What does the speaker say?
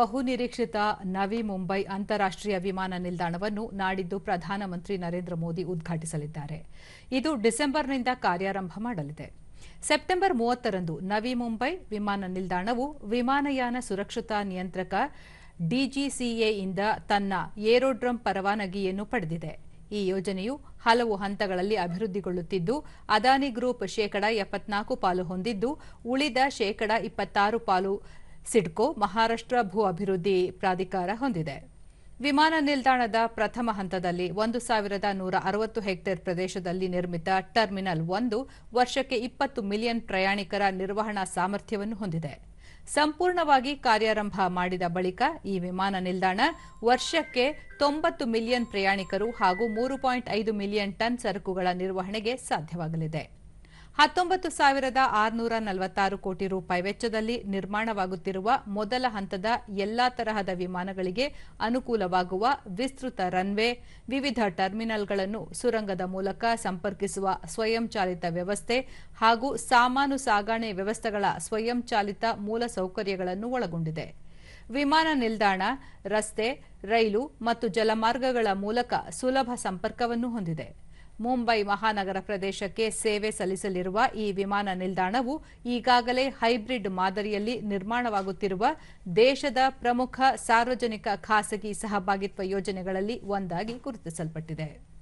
ಬಹುನಿರೀಕ್ಷಿತ ನವಿ ಮುಂಬೈ ಅಂತಾರಾಷ್ಟ್ರೀಯ ವಿಮಾನ ನಿಲ್ದಾಣವನ್ನು ನಾಡಿದ್ದು ಪ್ರಧಾನಮಂತ್ರಿ ನರೇಂದ್ರ ಮೋದಿ ಉದ್ಘಾಟಿಸಲಿದ್ದಾರೆ. ಇದು ಡಿಸೆಂಬರ್ನಿಂದ ಕಾರ್ಯಾರಂಭ ಮಾಡಲಿದೆ. ಸೆಪ್ಟೆಂಬರ್ ಮೂವತ್ತರಂದು ನವಿ ಮುಂಬೈ ವಿಮಾನ ನಿಲ್ದಾಣವು ವಿಮಾನಯಾನ ಸುರಕ್ಷತಾ ನಿಯಂತ್ರಕ ಡಿಜಿಸಿಎಯಿಂದ ತನ್ನ ಏರೋಡ್ರಮ್ ಪರವಾನಗಿಯನ್ನು ಪಡೆದಿದೆ. ಈ ಯೋಜನೆಯು ಹಲವು ಹಂತಗಳಲ್ಲಿ ಅಭಿವೃದ್ಧಿಗೊಳ್ಳುತ್ತಿದ್ದು, ಅದಾನಿ ಗ್ರೂಪ್ ಶೇಕಡ ಎಪ್ಪತ್ನಾಲ್ಕು ಪಾಲು ಹೊಂದಿದ್ದು, ಉಳಿದ ಶೇಕಡ ಇಪ್ಪತ್ತಾರು ಪಾಲು ಸಿಡ್ಕೋ ಮಹಾರಾಷ್ಟ್ರ ಭೂ ಅಭಿವೃದ್ಧಿ ಪ್ರಾಧಿಕಾರ ಹೊಂದಿದೆ. ವಿಮಾನ ನಿಲ್ದಾಣದ ಪ್ರಥಮ ಹಂತದಲ್ಲಿ ಒಂದು ಸಾವಿರದ ನೂರ ಅರವತ್ತು ಹೆಕ್ಟೇರ್ ಪ್ರದೇಶದಲ್ಲಿ ನಿರ್ಮಿತ ಟರ್ಮಿನಲ್ ಒಂದು ವರ್ಷಕ್ಕೆ ಇಪ್ಪತ್ತು ಮಿಲಿಯನ್ ಪ್ರಯಾಣಿಕರ ನಿರ್ವಹಣಾ ಸಾಮರ್ಥ್ಯವನ್ನು ಹೊಂದಿದೆ. ಸಂಪೂರ್ಣವಾಗಿ ಕಾರ್ಯಾರಂಭ ಮಾಡಿದ ಬಳಿಕ ಈ ವಿಮಾನ ನಿಲ್ದಾಣ ವರ್ಷಕ್ಕೆ ತೊಂಬತ್ತು ಮಿಲಿಯನ್ ಪ್ರಯಾಣಿಕರು ಹಾಗೂ ಮೂರು ಪಾಯಿಂಟ್ ಐದು ಮಿಲಿಯನ್ ಟನ್ ಸರಕುಗಳ ನಿರ್ವಹಣೆಗೆ ಸಾಧ್ಯವಾಗಲಿದೆ. ಹತ್ತೊಂಬತ್ತು ಸಾವಿರದ ಆರುನೂರ ನಲವತ್ತಾರು ಕೋಟಿ ರೂಪಾಯಿ ವೆಚ್ಚದಲ್ಲಿ ನಿರ್ಮಾಣವಾಗುತ್ತಿರುವ ಮೊದಲ ಹಂತದ ಎಲ್ಲಾ ತರಹದ ವಿಮಾನಗಳಿಗೆ ಅನುಕೂಲವಾಗುವ ವಿಸ್ತೃತ ರನ್ವೇ, ವಿವಿಧ ಟರ್ಮಿನಲ್ಗಳನ್ನು ಸುರಂಗದ ಮೂಲಕ ಸಂಪರ್ಕಿಸುವ ಸ್ವಯಂಚಾಲಿತ ವ್ಯವಸ್ಥೆ ಹಾಗೂ ಸಾಮಾನು ಸಾಗಣೆ ವ್ಯವಸ್ಥೆಗಳ ಸ್ವಯಂಚಾಲಿತ ಮೂಲಸೌಕರ್ಯಗಳನ್ನು ಒಳಗೊಂಡಿದೆ. ವಿಮಾನ ನಿಲ್ದಾಣ, ರಸ್ತೆ, ರೈಲು ಮತ್ತು ಜಲಮಾರ್ಗಗಳ ಮೂಲಕ ಸುಲಭ ಸಂಪರ್ಕವನ್ನು ಹೊಂದಿದೆ. ಮುಂಬೈ ಮಹಾನಗರ ಪ್ರದೇಶಕ್ಕೆ ಸೇವೆ ಸಲ್ಲಿಸಲಿರುವ ಈ ವಿಮಾನ ನಿಲ್ದಾಣವು ಈಗಾಗಲೇ ಹೈಬ್ರಿಡ್ ಮಾದರಿಯಲ್ಲಿ ನಿರ್ಮಾಣವಾಗುತ್ತಿರುವ ದೇಶದ ಪ್ರಮುಖ ಸಾರ್ವಜನಿಕ ಖಾಸಗಿ ಸಹಭಾಗಿತ್ವ ಯೋಜನೆಗಳಲ್ಲಿ ಒಂದಾಗಿ ಗುರುತಿಸಲ್ಪಟ್ಟಿದೆ.